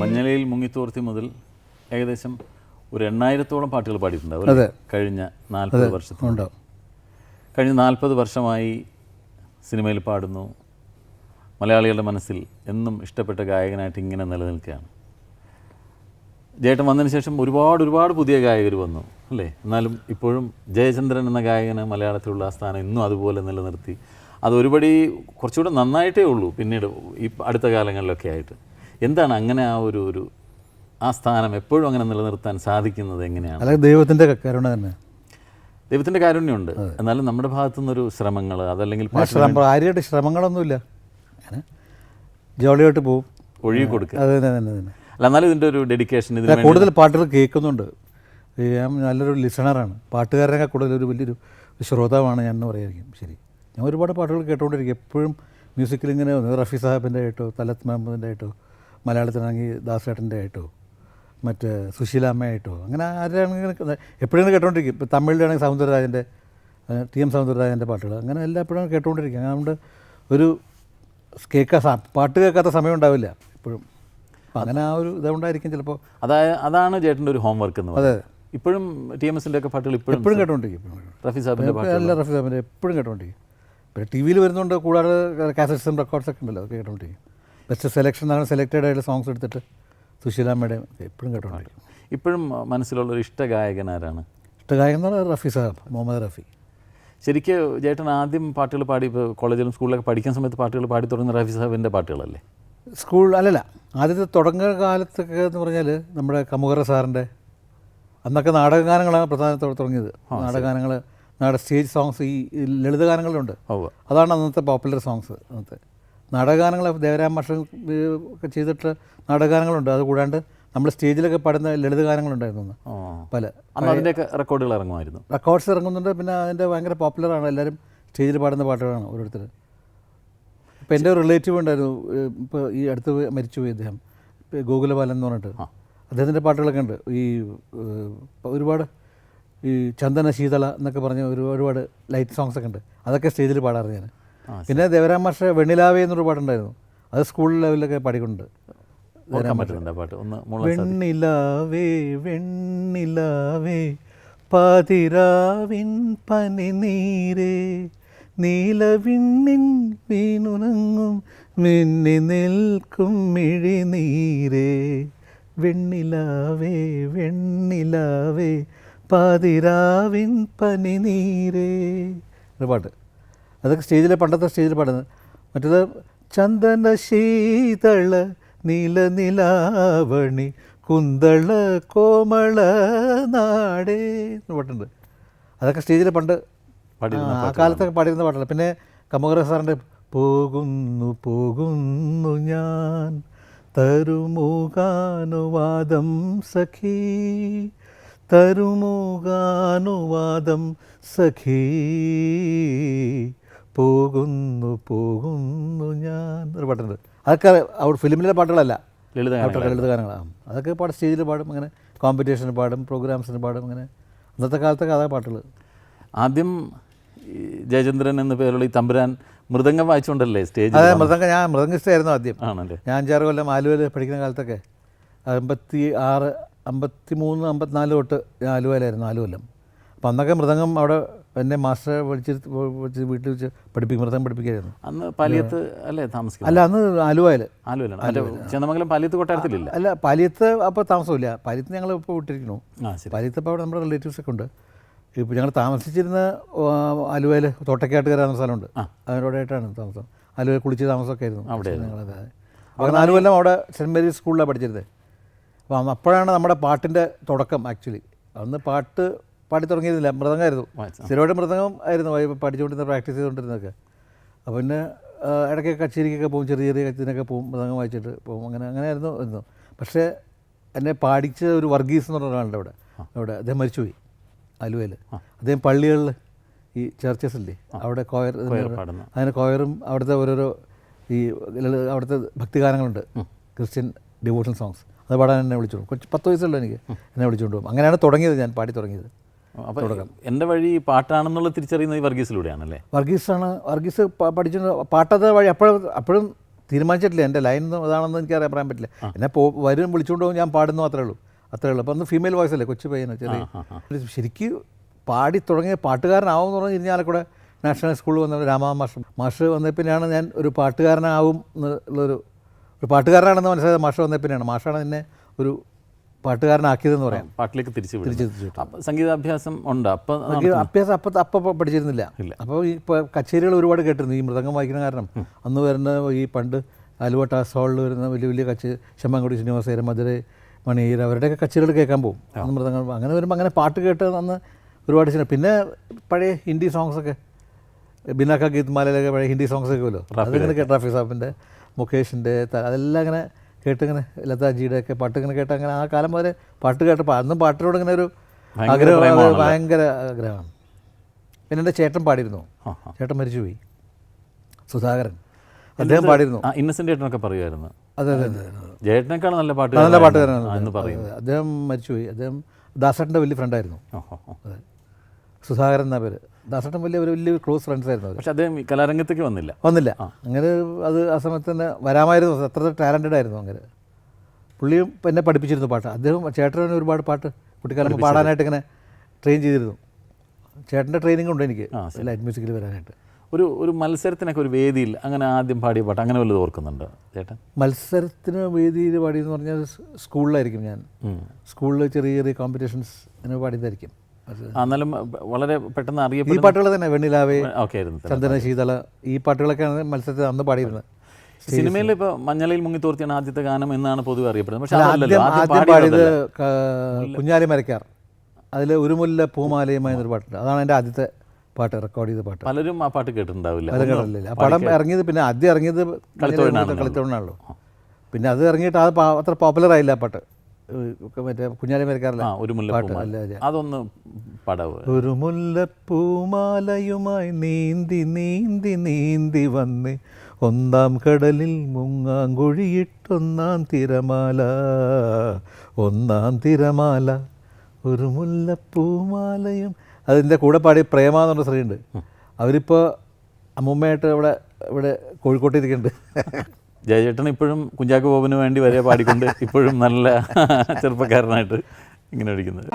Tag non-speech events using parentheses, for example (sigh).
മഞ്ഞലയിൽ മുങ്ങിത്തോർത്തി മുതൽ ഏകദേശം ഒരു എണ്ണായിരത്തോളം പാട്ടുകൾ പാടിയിട്ടുണ്ടാവും അല്ലേ? കഴിഞ്ഞ നാൽപ്പത് വർഷത്തിൽ. കഴിഞ്ഞ നാൽപ്പത് വർഷമായി സിനിമയിൽ പാടുന്നു. മലയാളികളുടെ മനസ്സിൽ എന്നും ഇഷ്ടപ്പെട്ട ഗായകനായിട്ട് ഇങ്ങനെ നിലനിൽക്കുകയാണ്. ജയേട്ടൻ വന്നതിന് ശേഷം ഒരുപാട് ഒരുപാട് പുതിയ ഗായകർ വന്നു അല്ലേ? എന്നാലും ഇപ്പോഴും ജയചന്ദ്രൻ എന്ന ഗായകന് മലയാളത്തിലുള്ള ആ സ്ഥാനം ഇന്നും അതുപോലെ നിലനിർത്തി. അത് ഒരുപടി കുറച്ചുകൂടെ നന്നായിട്ടേ ഉള്ളൂ പിന്നീട് ഈ അടുത്ത കാലങ്ങളിലൊക്കെ ആയിട്ട്. എന്താണ് അങ്ങനെ ആ ഒരു ഒരു ആ സ്ഥാനം എപ്പോഴും അങ്ങനെ നിലനിർത്താൻ സാധിക്കുന്നത് എങ്ങനെയാണ്? അല്ലെങ്കിൽ ദൈവത്തിന്റെ കരുണ തന്നെ. ദൈവത്തിന്റെ കാരുണ്യമുണ്ട്. എന്നാലും നമ്മുടെ ഭാഗത്തു നിന്നൊരു ശ്രമങ്ങൾ അതല്ലെങ്കിൽ ആ ശ്രമങ്ങളൊന്നുമില്ല. അങ്ങനെ ജോളിയായിട്ട് പോവും. ഒഴുകി കൊടുക്കുക. അത് തന്നെ തന്നെ തന്നെ അല്ല എന്നാലും ഇതിന്റെ ഒരു ഡെഡിക്കേഷൻ ഇതിന് കൂടുതൽ പാട്ടുകൾ കേൾക്കുന്നുണ്ട്. ഞാൻ നല്ലൊരു ലിസണറാണ് പാട്ടുകാരനൊക്കെ കൂടുതൽ ഒരു വലിയൊരു ശ്രോതാവാണ് ഞാൻ എന്ന് പറയായിരിക്കും. ശരി. ഞാൻ ഒരുപാട് പാട്ടുകൾ കേട്ടുകൊണ്ടിരിക്കും. എപ്പോഴും മ്യൂസിക്കിൽ ഇങ്ങനെ റഫി സാഹിബിന്റെ ആയിട്ടോ തലത്ത് മെഹമ്മദിന്റെ ആയിട്ടോ മലയാളത്തിലാണെങ്കിൽ ദാസേട്ടന്റെ ആയിട്ടോ മറ്റേ സുശീലാമ്മയായിട്ടോ അങ്ങനെ ആരാണെങ്കിലും എപ്പോഴും കേട്ടോണ്ടിരിക്കും. ഇപ്പോൾ തമിഴിലാണെങ്കിൽ സൗന്ദരരാജന്റെ ടി എം സൗന്ദരരാജന്റെ പാട്ടുകൾ. അങ്ങനെ എല്ലാം എപ്പോഴും കേട്ടുകൊണ്ടിരിക്കും അതുകൊണ്ട് ഒരു കേൾക്കാൻ പാട്ട് കേൾക്കാത്ത സമയം ഉണ്ടാവില്ല ഇപ്പോഴും അങ്ങനെ ആ ഒരു ഇതുകൊണ്ടായിരിക്കും ചിലപ്പോൾ. അതായത് അതാണ് ചേട്ടന്റെ ഒരു ഹോംവർക്ക് എന്ന് അതെ. പറയുന്നത്. ഇപ്പോഴും ടി എം എസിന്റെ ഒക്കെ പാട്ടുകൾ ഇപ്പോഴും എപ്പോഴും കേട്ടോണ്ടിരിക്കും. റഫി സാബിന്റെ എല്ലാ റഫി സാബിന്റെ എപ്പോഴും കേട്ടോണ്ടിരിക്കും. പിന്നെ ടി വിയിൽ വരുന്നുണ്ട് കൂടാതെ കാസറ്റ്സും റെക്കോർഡ്സൊക്കെ ഉണ്ടല്ലോ അതൊക്കെ കേട്ടോണ്ടിരിക്കും. ബെസ്റ്റ് സെലക്ഷൻ ആണ് സെലക്റ്റഡ് ആയിട്ടുള്ള സോങ്സ് എടുത്തിട്ട് സുശീലാമ്മയുടെ എപ്പോഴും കേട്ടോണ്ടിരിക്കും. ഇപ്പോഴും മനസ്സിലുള്ളൊരു ഇഷ്ട ഗായകൻ ആരാണ്? ഇഷ്ടഗായകൻ എന്ന് പറഞ്ഞാൽ റഫി സാർ മുഹമ്മദ് റഫി. ശരിക്ക് ചേട്ടൻ ആദ്യം പാട്ടുകൾ പാടി ഇപ്പോൾ കോളേജിലും സ്കൂളിലൊക്കെ പഠിക്കാൻ സമയത്ത് പാട്ടുകൾ പാടി തുടങ്ങുന്ന റഫി സാഹിബിന്റെ പാട്ടുകളല്ലേ? സ്കൂൾ അല്ലല്ല ആദ്യത്തെ തുടങ്ങുന്ന കാലത്തൊക്കെ എന്ന് പറഞ്ഞാൽ നമ്മുടെ കമുകറ സാറിന്റെ അന്നൊക്കെ നാടകഗാനങ്ങളാണ് പ്രധാനത്തോടെ തുടങ്ങിയത്. നാടകഗാനങ്ങൾ നാടക സ്റ്റേജ് സോങ്സ് ഈ ഈ ലളിതഗാനങ്ങളുണ്ട് അതാണ് അന്നത്തെ പോപ്പുലർ സോങ്സ് അന്നത്തെ. നാടകഗാനങ്ങൾ ദേവരാം മാഷൻ ഒക്കെ ചെയ്തിട്ട് നാടകഗാനങ്ങളുണ്ട്. അത് കൂടാണ്ട് നമ്മൾ സ്റ്റേജിലൊക്കെ പാടുന്ന ലളിത ഗാനങ്ങളുണ്ടായിരുന്നു. പല. അതിന്റെയൊക്കെ റെക്കോർഡുകൾ ഇറങ്ങുമായിരുന്നു. റെക്കോർഡ്സ് ഇറങ്ങുന്നുണ്ട്. പിന്നെ അതിന്റെ ഭയങ്കര പോപ്പുലറാണ് എല്ലാവരും സ്റ്റേജിൽ പാടുന്ന പാട്ടുകളാണ് ഓരോരുത്തർ ഇപ്പം എന്റെ ഒരു റിലേറ്റീവ് ഉണ്ടായിരുന്നു. ഇപ്പോൾ ഈ അടുത്ത് പോയി മരിച്ചുപോയി അദ്ദേഹം. ഗോകുലബാലൻ എന്ന് പറഞ്ഞിട്ട്. അദ്ദേഹത്തിന്റെ പാട്ടുകളൊക്കെ ഉണ്ട്. ഈ ഒരുപാട് ഈ ചന്ദന ശീതള എന്നൊക്കെ പറഞ്ഞ ഒരു ഒരുപാട് ലൈറ്റ് സോങ്സൊക്കെ ഉണ്ട്. അതൊക്കെ സ്റ്റേജിൽ പാടാറ് ഞാൻ പിന്നെ ദേവരാം മാഷ വെണ്ണിലാവേ എന്നൊരു പാട്ടുണ്ടായിരുന്നു. അത് സ്കൂൾ ലെവലിലൊക്കെ പാടിക്കൊണ്ട് പാട്ട്. ഒന്ന് വെണ്ണിലാവേ വെണ്ണിലാവേ പാതിരാവിൻ പനിനീരേ നീലവിണ്ണിൻ വീണുറങ്ങും മിന്നി നിൽക്കും മിഴിനീരേ വെണ്ണിലാവേ വെണ്ണിലാവേ പാതിരാവിൻ പനിനീരേ ഒരു പാട്ട്. അതൊക്കെ സ്റ്റേജിൽ പണ്ടത്തെ സ്റ്റേജിൽ പാടുന്നത്. മറ്റേത് ചന്ദന ശീതള നീല നിലാവണി കുന്തള കോമള നാടേ എന്ന് പാട്ടുണ്ട്. അതൊക്കെ സ്റ്റേജിൽ പണ്ട് പാടിയിരുന്ന ആ കാലത്തൊക്കെ പാടിയിരുന്ന പാട്ടല്ല പിന്നെ കമോഗര സാറിന്റെ പോകുന്നു പോകുന്നു ഞാൻ തരുമുഖാനുവാദം സഖീ തരുമുഖാനുവാദം സഖീ പോകുന്നു പോകുന്നു ഞാൻ. ഒരു പാട്ടുണ്ട്. അതൊക്കെ അവിടെ ഫിലിമിലെ പാട്ടുകളല്ല. ലളിത ലളിത ഗാനങ്ങളാണ് അതൊക്കെ പാട്ട് സ്റ്റേജിൽ പാടും അങ്ങനെ കോമ്പറ്റീഷന് പാടും പ്രോഗ്രാംസിന് പാടും അങ്ങനെ അന്നത്തെ കാലത്തൊക്കെ അതാ പാട്ടുകൾ ആദ്യം ജയചന്ദ്രൻ എന്ന പേരുള്ള ഈ തമ്പുരാൻ മൃദംഗം വായിച്ചുകൊണ്ടല്ലേ സ്റ്റേജ് അതെ മൃദംഗം ഞാൻ മൃദംഗിസ്റ്റായിരുന്നു ആദ്യം. ആണല്ലേ. ഞാൻ അഞ്ചാറ് കൊല്ലം ആലുവയിൽ പഠിക്കുന്ന കാലത്തൊക്കെ അമ്പത്തി ആറ് അമ്പത്തി മൂന്ന് അമ്പത്തിനാല് തൊട്ട് ഞാൻ ആലുവയിലായിരുന്നു നാല് കൊല്ലം അപ്പം അന്നൊക്കെ മൃദംഗം അവിടെ എന്നെ മാസ്റ്റർ വിളിച്ച് വിളിച്ച് വീട്ടിൽ വെച്ച് പഠിപ്പിക്കും മൃദംഗം പഠിപ്പിക്കുകയായിരുന്നു അന്ന് പാലിയത്ത് അല്ലേ താമസിക്കുന്നത്? അല്ല അന്ന് ആലുവയിൽ. ആലുവയിലാണ്. ചെന്നമംഗലം പാലിയത്ത് കൊട്ടാരത്തിലില്ല? അല്ല പാലിയത്ത് അപ്പോൾ താമസമില്ല പാലിയത്ത് ഞങ്ങൾ ഇപ്പോൾ വിട്ടിരിക്കണു പാലിയത്ത് ഇപ്പോൾ അവിടെ നമ്മുടെ റിലേറ്റീവ്സ് ഒക്കെ ഉണ്ട്. ഇപ്പോൾ ഞങ്ങൾ താമസിച്ചിരുന്ന ആലുവയിൽ തോട്ടക്കാട്ട് എന്ന സ്ഥലമുണ്ട്. അതിനോടായിട്ടാണ് താമസം. ആലുവയിൽ കുളിച്ച് താമസമൊക്കെ ആയിരുന്നു അവിടെ അപ്പോൾ നാല് കൊല്ലം അവിടെ സെന്റ് മേരീസ് സ്കൂളിലാണ് പഠിച്ചിരുന്നത് അപ്പോൾ അപ്പോഴാണ് നമ്മുടെ പാട്ടിന്റെ തുടക്കം ആക്ച്വലി അന്ന് പാട്ട് പാടി തുടങ്ങിയിരുന്നില്ല മൃദംഗമായിരുന്നു. സ്ഥിരമായിട്ട് മൃദംഗം ആയിരുന്നു. പഠിച്ചുകൊണ്ടിരുന്ന പ്രാക്ടീസ് ചെയ്തുകൊണ്ടിരുന്നതൊക്കെ. അപ്പോൾ പിന്നെ ഇടയ്ക്ക് കച്ചേരിക്കൊക്കെ പോകും. ചെറിയ ചെറിയ കച്ചേരിനൊക്കെ പോകും. മൃദംഗം വായിച്ചിട്ട് പോകും. അങ്ങനെ അങ്ങനെയായിരുന്നു ഇരുന്നു പക്ഷേ എന്നെ പാടിച്ച ഒരു വർഗീസ് എന്ന് പറഞ്ഞ ഒരാളുണ്ട് അവിടെ. അവിടെ അദ്ദേഹം മരിച്ചുപോയി. ആലുവയിൽ അദ്ദേഹം പള്ളികളിൽ ഈ ചർച്ചസ് ഇല്ലേ? അവിടെ കോയർ അതിന് കോയറും അവിടുത്തെ ഓരോരോ ഈ അവിടുത്തെ ഭക്തിഗാനങ്ങളുണ്ട്. ക്രിസ്ത്യൻ ഡിവോഷണൽ സോങ്സ് അത് പാടാൻ എന്നെ വിളിച്ചോളൂ കുറച്ച് പത്ത് വയസ്സുള്ള എനിക്ക്. എന്നെ വിളിച്ചുകൊണ്ട് പോകും. അങ്ങനെയാണ് തുടങ്ങിയത്. ഞാൻ പാടി തുടങ്ങിയത്. അപ്പോൾ എന്റെ വഴി പാട്ടാണെന്നുള്ള തിരിച്ചറിയുന്നത് ഈ വർഗീസിലൂടെയാണല്ലേ? വർഗീസാണ് വർഗീസ് പഠിച്ചു പാട്ടത്തെ വഴി അപ്പോഴും അപ്പോഴും തീരുമാനിച്ചിട്ടില്ല. എന്റെ ലൈൻ അതാണെന്ന് എനിക്ക് അറിയാൻ പറയാൻ പറ്റില്ല. എന്നെ പോ വരും വിളിച്ചുകൊണ്ട് പോകും ഞാൻ പാടുന്നു അത്രേ ഉള്ളൂ. അത്രേ ഉള്ളൂ. അപ്പോൾ അന്ന് ഫീമെയിൽ വോയിസ് അല്ലേ കൊച്ചു പയ്യന് ചെറിയ ശരിക്കും പാടി തുടങ്ങിയ പാട്ടുകാരനാവും എന്ന് പറഞ്ഞ് ഇരിഞ്ഞാലക്കൂടെ നാഷണൽ സ്കൂളിൽ വന്ന രാമാ മാഷ്. മാഷ് വന്ന പിന്നെയാണ് ഞാൻ ഒരു പാട്ടുകാരനാവും എന്നുള്ളൊരു ഒരു പാട്ടുകാരനാണെന്ന് മനസ്സിലായത് മാഷ് വന്ന പിന്നെയാണ്. മാഷാണ് എന്നെ ഒരു പാട്ടുകാരനാക്കിയതെന്ന് പറയാം. പാട്ടിലേക്ക് തിരിച്ചു. തിരിച്ചു സംഗീതാഭ്യാസം ഉണ്ട്. അപ്പം അഭ്യാസം അപ്പം അപ്പം പഠിച്ചിരുന്നില്ല. അപ്പോൾ ഈ കച്ചേരികൾ ഒരുപാട് കേട്ടിരുന്നു. ഈ മൃദംഗം വായിക്കുന്ന കാരണം അന്ന് വരുന്ന ഈ പണ്ട് ആലുവ ടാസ് ഹാളിൽ വരുന്ന വലിയ വലിയ കച്ചേ ശമ്മൻകുടി ശ്രീനിവാസേര മധുര മണിയർ അവരുടെയൊക്കെ കച്ചേരികൾ കേൾക്കാൻ പോകും. അന്ന് മൃദംഗം അങ്ങനെ വരുമ്പോൾ അങ്ങനെ പാട്ട് കേട്ട് അന്ന് ഒരുപാട് സിനിമ പിന്നെ പഴയ ഹിന്ദി സോങ്സ് സോങ്സൊക്കെ ബിനാക്ക ഗീത് മാലയിലൊക്കെ പഴയ ഹിന്ദി സോങ്സൊക്കെ വല്ലോ അതിങ്ങനെ കേട്ടോ? റഫി സാഹിബിന്റെ മുകേഷിന്റെ അതെല്ലാം ഇങ്ങനെ കേട്ടിങ്ങനെ ലതാജിയുടെ ഒക്കെ പാട്ട് ഇങ്ങനെ കേട്ട് അങ്ങനെ ആ കാലം വരെ പാട്ട് കേട്ടപ്പോൾ അന്നും പാട്ടിനോട് ഇങ്ങനെ ഒരു ആഗ്രഹം. ഭയങ്കര ആഗ്രഹമാണ്. പിന്നെ എന്റെ ചേട്ടൻ പാടിയിരുന്നു. ചേട്ടൻ മരിച്ചുപോയി. സുധാകരൻ. അദ്ദേഹം പാടിയിരുന്നു. ഇന്നസെന്റ് ഇന്നസെന്റ് ചേട്ടനൊക്കെ പറയുമായിരുന്നു. അതെ അതെ അതെ ജേട്ടനേക്കാൾ നല്ല പാട്ട് നല്ല പാട്ടുകാരനാണ് എന്ന് പറയും അതെ, അദ്ദേഹം മരിച്ചുപോയി. അദ്ദേഹം ദാസേട്ടന്റെ വലിയ ഫ്രണ്ടായിരുന്നു. അതെ. സുധാകരൻ എന്നാ പേര്. ദാസേട്ടൻ വലിയ ഒരു വലിയ ക്ലോസ് ഫ്രണ്ട്സ് ആയിരുന്നു പക്ഷേ അദ്ദേഹം കലാരംഗത്തേക്ക് വന്നില്ല. വന്നില്ല. അങ്ങനെ അത് ആ സമയത്ത് തന്നെ വരാമായിരുന്നു. അത്ര ടാലന്റഡ് ആയിരുന്നു അങ്ങനെ. പുള്ളിയും എന്നെ പഠിപ്പിച്ചിരുന്നു പാട്ട്. അദ്ദേഹം ചേട്ടനെ ഒരുപാട് പാട്ട് കുട്ടിക്കാലത്ത് പാടാനായിട്ട് ഇങ്ങനെ ട്രെയിൻ ചെയ്തിരുന്നു. ചേട്ടന്റെ ട്രെയിനിങ് ഉണ്ട് എനിക്ക്. ലൈറ്റ് മ്യൂസിക്കിൽ വരാനായിട്ട്. ഒരു ഒരു മത്സരത്തിനൊക്കെ ഒരു വേദിയിൽ അങ്ങനെ ആദ്യം പാടിയ പാട്ട് അങ്ങനെ വല്ലതും ഓർക്കുന്നുണ്ട് ചേട്ടൻ? മത്സരത്തിന് വേദിയിൽ പാടിയെന്ന് പറഞ്ഞാൽ സ്കൂളിലായിരിക്കും ഞാൻ. സ്കൂളിൽ ചെറിയ ചെറിയ കോമ്പറ്റീഷൻസ് അങ്ങനെ പാടിയതായിരിക്കും. എന്നാലും വളരെ പെട്ടെന്ന് ഈ അറിയപ്പെടുന്ന പാട്ടുകൾ തന്നെ വെണ്ണിലാവേ ഓക്കെ ആയിരുന്നു. ചന്ദന ശീതള ഈ പാട്ടുകളൊക്കെയാണ് മത്സരത്തിൽ അന്ന് പാടിയിരുന്നത്. സിനിമയിൽ ഇപ്പൊ മഞ്ഞളയിൽ മുങ്ങി തോർത്തിയാണ് ആദ്യത്തെ ഗാനം എന്നാണ് പൊതുവെ അറിയപ്പെടുന്നത്. പക്ഷെ ആദ്യം പാടിയത് കുഞ്ഞാലി മരക്കാർ. അതിൽ ഒരു മുല്ല പൂമാലയുമായി എന്നൊരു പാട്ടുണ്ട്. അതാണ് എന്റെ ആദ്യത്തെ പാട്ട് റെക്കോർഡ് ചെയ്ത പാട്ട്. പലരും ആ പാട്ട് കേട്ടിട്ടുണ്ടാവില്ല. പടം ഇറങ്ങിയത് പിന്നെ ആദ്യം ഇറങ്ങിയത് കളിത്തോടിനാണല്ലോ പിന്നെ അത് ഇറങ്ങിയിട്ട് അത് അത്ര പോപ്പുലർ ആയില്ല ആ പാട്ട്. മറ്റേ കുഞ്ഞാലി മരക്കാറില്ല ആ ഒരു അതൊന്ന് പടവ്. ഒരു മുല്ലപ്പൂമാലയുമായി നീന്തി നീന്തി നീന്തി വന്ന് ഒന്നാം കടലിൽ മുങ്ങാങ്കുഴിയിട്ടൊന്നാം തിരമാല. ഒന്നാം തിരമാല. ഒരു മുല്ലപ്പൂമാലയും. അതിന്റെ കൂടെ പാടി പ്രേമ എന്ന് പറഞ്ഞ സ്ത്രീയുണ്ട് അവരിപ്പോൾ അമ്മുമ്മയായിട്ട് ഇവിടെ ഇവിടെ കോഴിക്കോട്ടിരിക്കുന്നുണ്ട് ജയചേട്ടൻ ഇപ്പോഴും കുഞ്ചാക്കോ ബോബന് വേണ്ടി വരെ പാടിക്കൊണ്ട് ഇപ്പോഴും നല്ല (laughs) ചെറുപ്പക്കാരനായിട്ട് ഇങ്ങനെ ഇരിക്കുന്നത്.